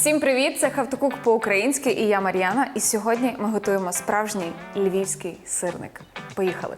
Всім привіт! Це Хавтокук по-українськи і я Мар'яна. І сьогодні ми готуємо справжній львівський сирник. Поїхали!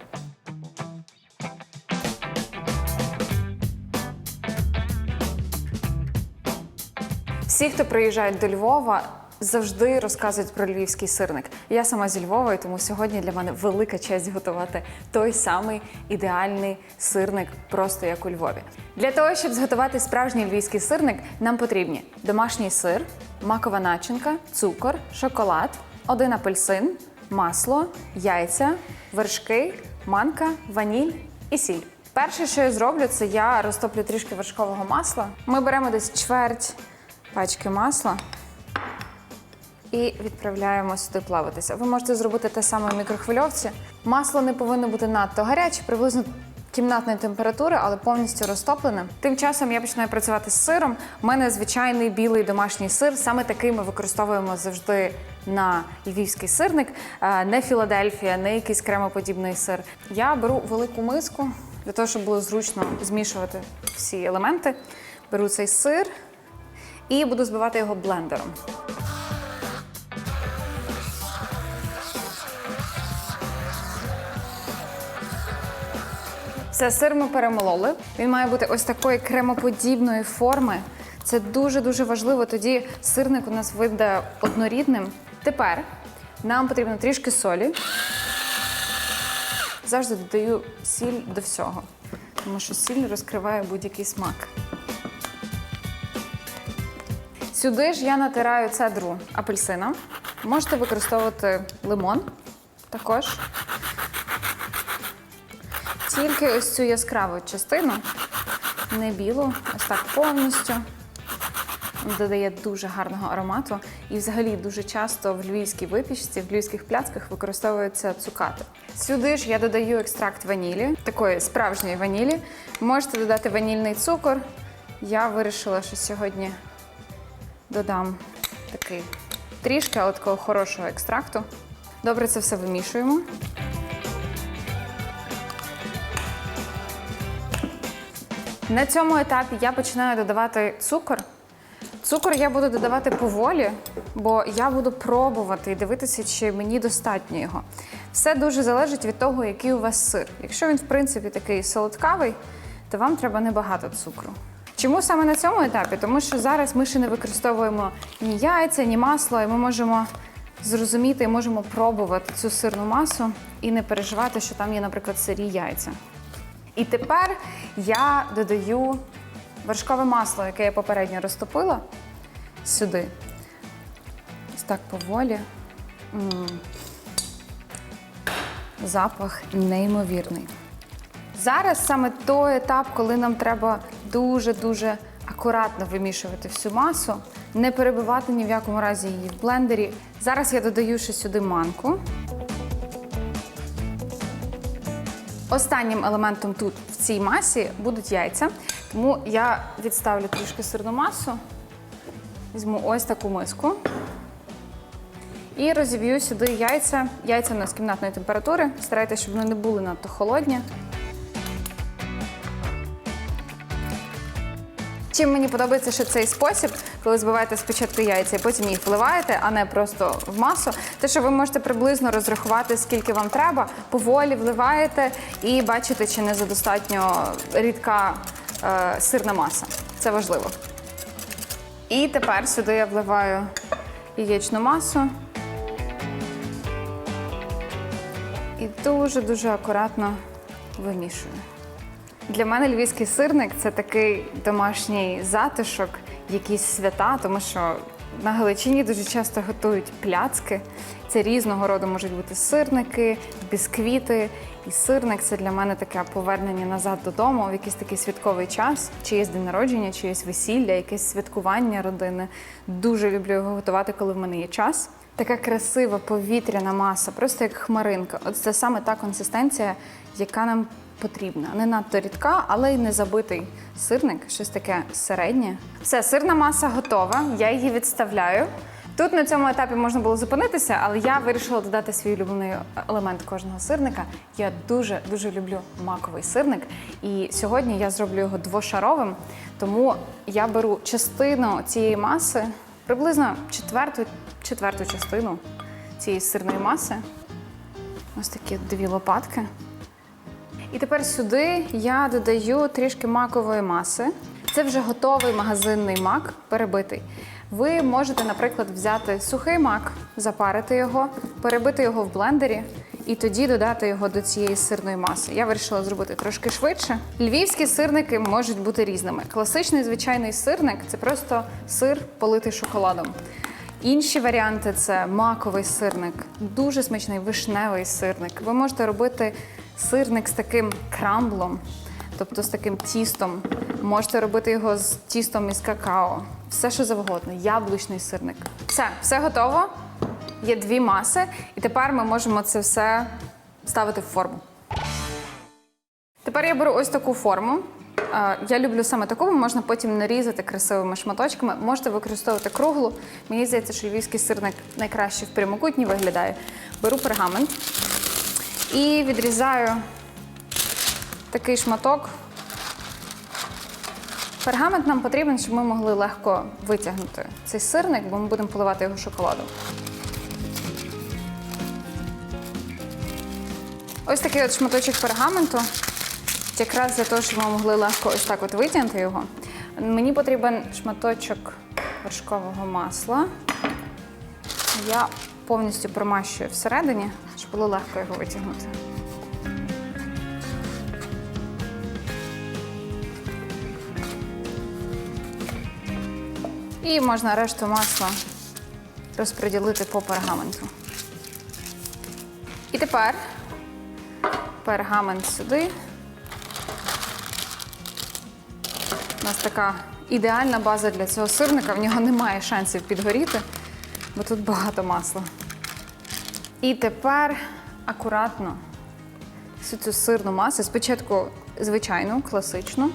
Всі, хто приїжджають до Львова, завжди розказують про львівський сирник. Я сама зі Львова, і тому сьогодні для мене велика честь готувати той самий ідеальний сирник, просто як у Львові. Для того, щоб зготувати справжній львівський сирник, нам потрібні домашній сир, макова начинка, цукор, шоколад, один апельсин, масло, яйця, вершки, манка, ваніль і сіль. Перше, що я зроблю, це я розтоплю трішки вершкового масла. Ми беремо десь чверть пачки масла і відправляємо сюди плаватися. Ви можете зробити те саме в мікрохвильовці. Масло не повинно бути надто гаряче, приблизно кімнатної температури, але повністю розтоплене. Тим часом я починаю працювати з сиром. У мене звичайний білий домашній сир. Саме такий ми використовуємо завжди на львівський сирник, Е, не Філадельфія, не якийсь кремоподібний сир. Я беру велику миску для того, щоб було зручно змішувати всі елементи. Беру цей сир і буду збивати його блендером. Все, сир ми перемололи. Він має бути ось такої кремоподібної форми. Це дуже-дуже важливо. Тоді сирник у нас вийде однорідним. Тепер нам потрібно трішки солі. Завжди додаю сіль до всього, тому що сіль розкриває будь-який смак. Сюди ж я натираю цедру апельсина. Можете використовувати лимон також. Тільки ось цю яскраву частину, не білу, ось так повністю. Додає дуже гарного аромату. І взагалі дуже часто в львівській випічці, в львівських пляцках використовуються цукати. Сюди ж я додаю екстракт ванілі, такої справжньої ванілі. Можете додати ванільний цукор. Я вирішила, що сьогодні додам такий трішки, але такого хорошого екстракту. Добре, це все вимішуємо. На цьому етапі я починаю додавати цукор. Цукор я буду додавати поволі, бо я буду пробувати і дивитися, чи мені достатньо його. Все дуже залежить від того, який у вас сир. Якщо він, в принципі, такий солодкавий, то вам треба небагато цукру. Чому саме на цьому етапі? Тому що зараз ми ще не використовуємо ні яйця, ні масло, і ми можемо зрозуміти і можемо пробувати цю сирну масу і не переживати, що там є, наприклад, сирі яйця. І тепер я додаю вершкове масло, яке я попередньо розтопила, сюди. Ось так поволі. М. Запах неймовірний. Зараз саме той етап, коли нам треба дуже-дуже акуратно вимішувати всю масу, не перебивати ні в якому разі її в блендері. Зараз я додаю ще сюди манку. Останнім елементом тут в цій масі будуть яйця. Тому я відставлю трішки сирну масу, візьму ось таку миску і розіб'ю сюди яйця. Яйця у нас кімнатної температури. Старайтеся, щоб вони не були надто холодні. Чим мені подобається ще цей спосіб, коли збиваєте спочатку яйця і потім їх вливаєте, а не просто в масу, те, що ви можете приблизно розрахувати, скільки вам треба, поволі вливаєте і бачите, чи не задостатньо рідка е, сирна маса. Це важливо. І тепер сюди я вливаю яєчну масу. І дуже-дуже акуратно вимішую. Для мене львівський сирник це такий домашній затишок, якісь свята, тому що на Галичині дуже часто готують пляцки. Це різного роду можуть бути сирники, бісквіти. І сирник це для мене таке повернення назад додому в якийсь такий святковий час, чиєсь день народження, чиєсь весілля, якесь святкування родини. Дуже люблю його готувати, коли в мене є час. Така красива повітряна маса, просто як хмаринка. От це саме та консистенція, яка нам потрібна. Не надто рідка, але й не забитий сирник, щось таке середнє. Все, сирна маса готова, я її відставляю. Тут на цьому етапі можна було зупинитися, але я вирішила додати свій улюблений елемент кожного сирника. Я дуже дуже люблю маковий сирник, і сьогодні я зроблю його двошаровим. Тому я беру частину цієї маси приблизно четверту, четверту частину цієї сирної маси. Ось такі дві лопатки. І тепер сюди я додаю трішки макової маси. Це вже готовий магазинний мак, перебитий. Ви можете, наприклад, взяти сухий мак, запарити його, перебити його в блендері і тоді додати його до цієї сирної маси. Я вирішила зробити трошки швидше. Львівські сирники можуть бути різними. Класичний звичайний сирник це просто сир политий шоколадом. Інші варіанти це маковий сирник, дуже смачний вишневий сирник. Ви можете робити сирник з таким крамблом, тобто з таким тістом. Можете робити його з тістом із какао. Все, що завгодно, яблучний сирник. Все, все готово. Є дві маси, і тепер ми можемо це все ставити в форму. Тепер я беру ось таку форму. Е, Я люблю саме таку, можна потім нарізати красивими шматочками. Можете використовувати круглу. Мені здається, що львівський сирник найкраще в прямокутній виглядає. Беру пергамент і відрізаю такий шматок. Пергамент нам потрібен, щоб ми могли легко витягнути цей сирник, бо ми будемо поливати його шоколадом. Ось такий от шматочок пергаменту. Якраз для того, щоб ми могли легко ось так от витягнути його. Мені потрібен шматочок вершкового масла. Я повністю промащую всередині, щоб було легко його витягнути. І можна решту масла розподілити по пергаменту. І тепер пергамент сюди. У нас така ідеальна база для цього сирника. В нього немає шансів підгоріти, бо тут багато масла. І тепер акуратно всю цю сирну масу, спочатку звичайну, класичну.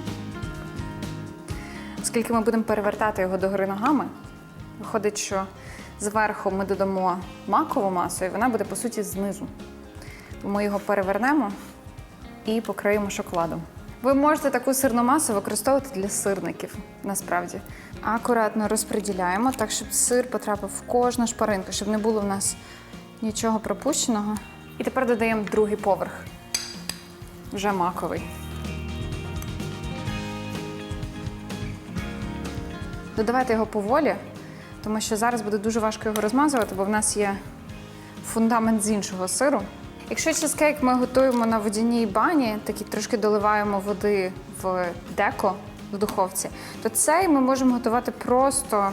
Оскільки ми будемо перевертати його догори ногами, виходить, що зверху ми додамо макову масу, і вона буде, по суті, знизу. Ми його перевернемо і покриємо шоколадом. Ви можете таку сирну масу використовувати для сирників, насправді. Акуратно розподіляємо, так, щоб сир потрапив в кожну шпаринку, щоб не було в нас нічого пропущеного. І тепер додаємо другий поверх, вже маковий. Додавайте його поволі, тому що зараз буде дуже важко його розмазувати, бо в нас є фундамент з іншого сиру. Якщо чизкейк ми готуємо на водяній бані, такі трошки доливаємо води в деко в духовці, то цей ми можемо готувати просто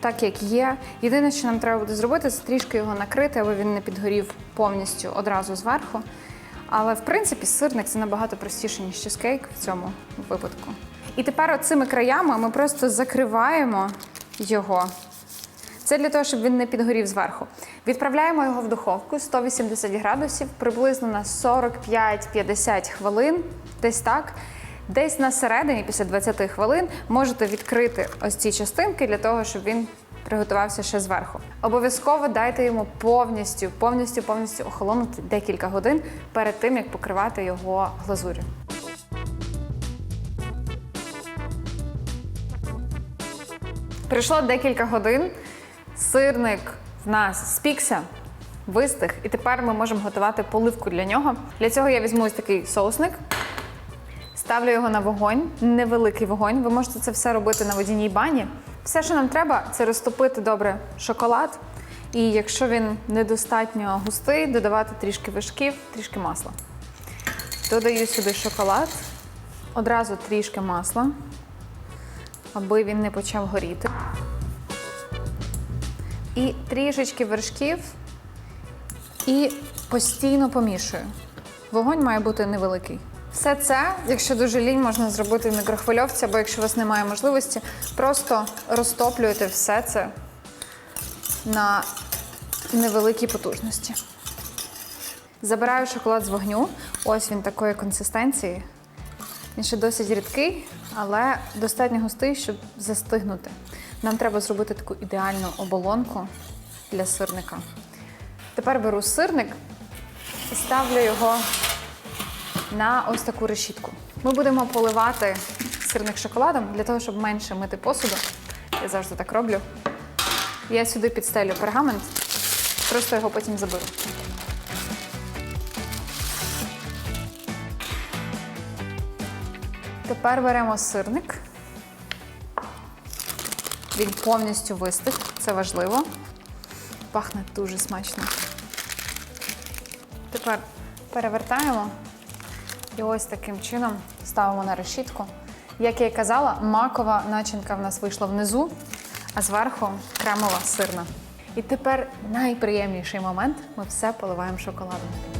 так, як є. Єдине, що нам треба буде зробити, це трішки його накрити, аби він не підгорів повністю одразу зверху. Але в принципі сирник це набагато простіше, ніж чизкейк в цьому випадку. І тепер оцими краями ми просто закриваємо його. Це для того, щоб він не підгорів зверху. Відправляємо його в духовку 180 градусів, приблизно на 45-50 хвилин, десь так. Десь на середині, після 20 хвилин, можете відкрити ось ці частинки для того, щоб він приготувався ще зверху. Обов'язково дайте йому повністю, повністю, повністю охолонути декілька годин перед тим, як покривати його глазур'ю. Пройшло декілька годин. Сирник в нас спікся, вистиг, і тепер ми можемо готувати поливку для нього. Для цього я візьму ось такий соусник, ставлю його на вогонь, невеликий вогонь. Ви можете це все робити на водяній бані. Все, що нам треба, це розтопити добре шоколад. І якщо він недостатньо густий, додавати трішки вишків, трішки масла. Додаю сюди шоколад, одразу трішки масла, аби він не почав горіти. І трішечки вершків і постійно помішую. Вогонь має бути невеликий. Все це, якщо дуже лінь, можна зробити в мікрохвильовці, або якщо у вас немає можливості, просто розтоплюєте все це на невеликій потужності. Забираю шоколад з вогню. Ось він такої консистенції. Він ще досить рідкий, але достатньо густий, щоб застигнути. Нам треба зробити таку ідеальну оболонку для сирника. Тепер беру сирник і ставлю його на ось таку решітку. Ми будемо поливати сирник шоколадом для того, щоб менше мити посуду. Я завжди так роблю. Я сюди підстелю пергамент, просто його потім заберу. Тепер беремо сирник. Він повністю вистиг, це важливо. Пахне дуже смачно. Тепер перевертаємо і ось таким чином ставимо на решітку. Як я і казала, макова начинка в нас вийшла внизу, а зверху кремова сирна. І тепер найприємніший момент ми все поливаємо шоколадом.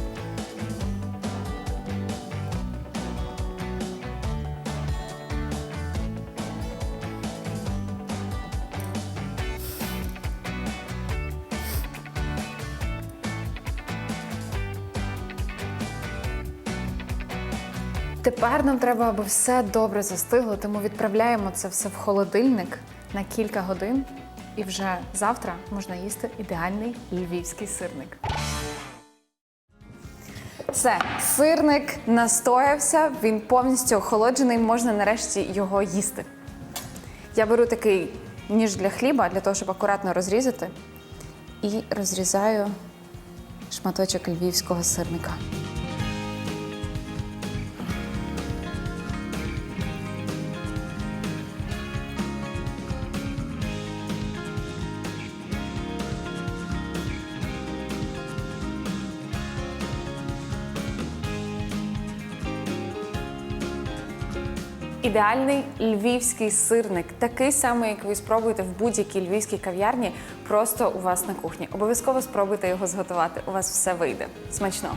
Тепер нам треба, аби все добре застигло, тому відправляємо це все в холодильник на кілька годин, і вже завтра можна їсти ідеальний львівський сирник. Все, сирник настоявся, він повністю охолоджений, можна нарешті його їсти. Я беру такий ніж для хліба, для того, щоб акуратно розрізати, і розрізаю шматочок львівського сирника. Ідеальний львівський сирник, такий самий, як ви спробуєте в будь-якій львівській кав'ярні, просто у вас на кухні. Обов'язково спробуйте його зготувати. У вас все вийде. Смачного!